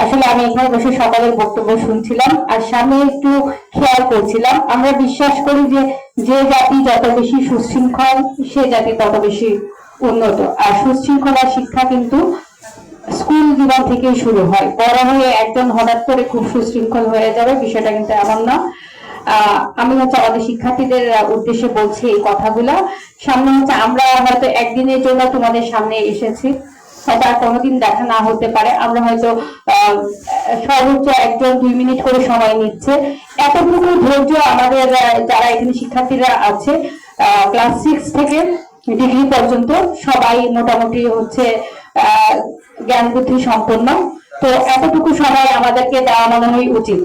আসলে আমি এখানে বসে সকালের বক্তব্য শুনছিলাম আর সামনে একটু খেয়াল করছিলাম। আমরা বিশ্বাস করি যে যে জাতি যত বেশি সুশৃঙ্খল, সে জাতি তত বেশি উন্নত। আর সুশৃঙ্খলা শিক্ষা কিন্তু স্কুল জীবন থেকেই শুরু হয়। বড় হয়ে একজন হঠাৎ করে খুব সুশৃঙ্খল হয়ে যাবে বিষয়টা কিন্তু এমন না। আমি হচ্ছে আমাদের শিক্ষার্থীদের উদ্দেশ্যে বলছি এই কথাগুলো। সামনে হচ্ছে আমরা হয়তো একদিনের জন্য তোমাদের সামনে এসেছি। আর কোনোদিন দেখা না হতে পারে। আমরা হয়তো সর্বোচ্চ একজন দুই মিনিট করে সময় নিচ্ছে। এতটুকু ধৈর্য আমাদের যারা এখানে শিক্ষার্থীরা আছে ক্লাস সিক্স থেকে ডিগ্রি পর্যন্ত সবাই মোটামুটি হচ্ছে জ্ঞান বুদ্ধি সম্পন্ন। তো এতটুকু সময় আমাদেরকে দেওয়া মনে হয় উচিত।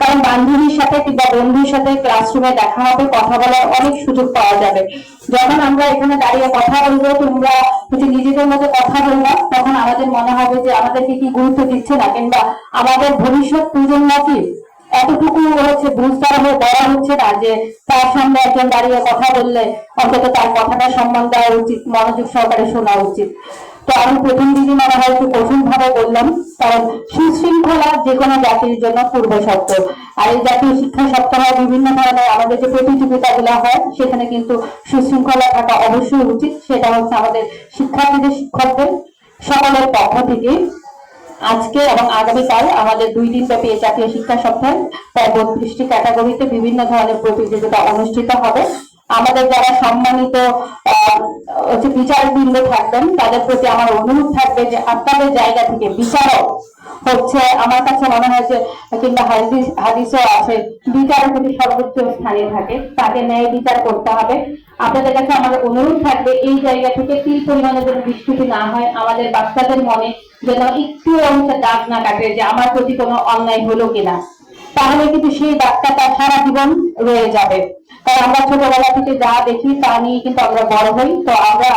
কারণ বান্ধবীর সাথে কিংবা বন্ধুর সাথে ক্লাসরুমে দেখা হবে, কথা বলার অনেক সুযোগ পাওয়া যাবে। যখন আমরা এখানে দাঁড়িয়ে কথা বলব, তোমরা হচ্ছে নিজেদের মধ্যে কথা বলব, তখন আমাদের মনে হবে যে আমাদেরকে কি গুরুত্ব দিচ্ছে না, কিংবা আমাদের ভবিষ্যৎ প্রজন্ম কি এতটুকু হচ্ছে বুঝতার হয়ে বড় হচ্ছে না যে তার সামনে একজন দাঁড়িয়ে কথা বললে অন্তত তার কথাটা সম্মান দেওয়া উচিত, মনোযোগ সহকারে শোনা উচিত। তো আমি প্রথম দিনই মনে ভাবে বললাম, কারণ সুশৃঙ্খলা যে কোনো জাতির জন্য পূর্ব শর্ত। আর এই জাতীয় শিক্ষা সপ্তাহে বিভিন্ন ধরনের আমাদের যে প্রতিযোগিতাগুলো হয়, সেখানে কিন্তু সুশৃঙ্খলা থাকা অবশ্যই উচিত। সেটা হচ্ছে আমাদের শিক্ষার্থীদের, শিক্ষকদের সকলের পক্ষ থেকে। আজকে এবং আগামীকাল আমাদের দুই দিন ব্যাপী জাতীয় শিক্ষা সপ্তাহে প্রায় বত্রিশটি ক্যাটাগরিতে বিভিন্ন ধরনের প্রতিযোগিতা অনুষ্ঠিত হবে। আমাদের যারা সম্মানিত বিচারবৃন্দ থাকবেন, তাদের প্রতি আমার অনুরোধ থাকবে যে আপনাদের জায়গা থেকে বিচারক হচ্ছে আমার কাছে মনে হয় যে কিংবা হাদিস হাদিসও আছে বিচারের প্রতি সর্বোচ্চ স্থানে থাকে, তাকে ন্যায় বিচার করতে হবে। আপনাদের কাছে আমার অনুরোধ থাকবে এই জায়গা থেকে তিল পরিমাণে যেন বিস্তুতি না হয়, আমাদের বাচ্চাদের মনে যেন একটু অংশে দাগ না কাটে যে আমার প্রতি কোনো অন্যায় হলো কিনা। তাহলে কিন্তু সেই দাগটা তার সারা জীবন রয়ে যাবে। কারণ আমরা ছোটবেলা থেকে যা দেখি তা নিয়ে কিন্তু আমরা বড় হই। তো আমরা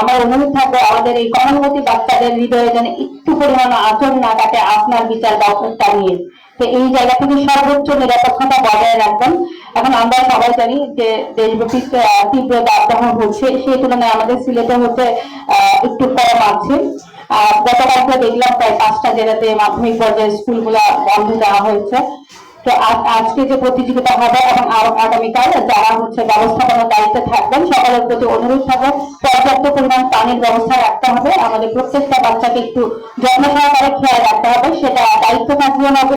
আমার অনুরোধ থাকবে আমাদের এই কমলমতি বাচ্চাদের হৃদয়ে যেন একটু পরিমাণ আচরণ না কাটে আপনার বিচার ব্যবস্থা নিয়ে। তো এই জায়গা থেকে সর্বোচ্চ নিরাপত্তা বজায় রাখবেন। এখন আমরা সবাই জানি যে দেশব্যাপী তীব্র দাবদাহ হচ্ছে। সেই তুলনায় আমাদের সিলেটে হচ্ছে একটু কম আছে। গতকালকে দেখলাম প্রায় পাঁচটা জেলাতে মাধ্যমিক পর্যায়ে স্কুলগুলো বন্ধ দেওয়া হয়েছে। তো আজকে যে প্রতিযোগিতা হবে এবং আ- আগামীকাল যারা হচ্ছে ব্যবস্থাপনার দায়িত্বে থাকবেন, সকলের প্রতি অনুরোধ থাকবে, পর্যাপ্ত পরিমাণ পানির ব্যবস্থা রাখতে হবে। আমাদের প্রত্যেকটা বাচ্চাকে একটু যত্ন সহকারে খেয়াল রাখতে হবে। সেটা দায়িত্ব থাকবে হবে।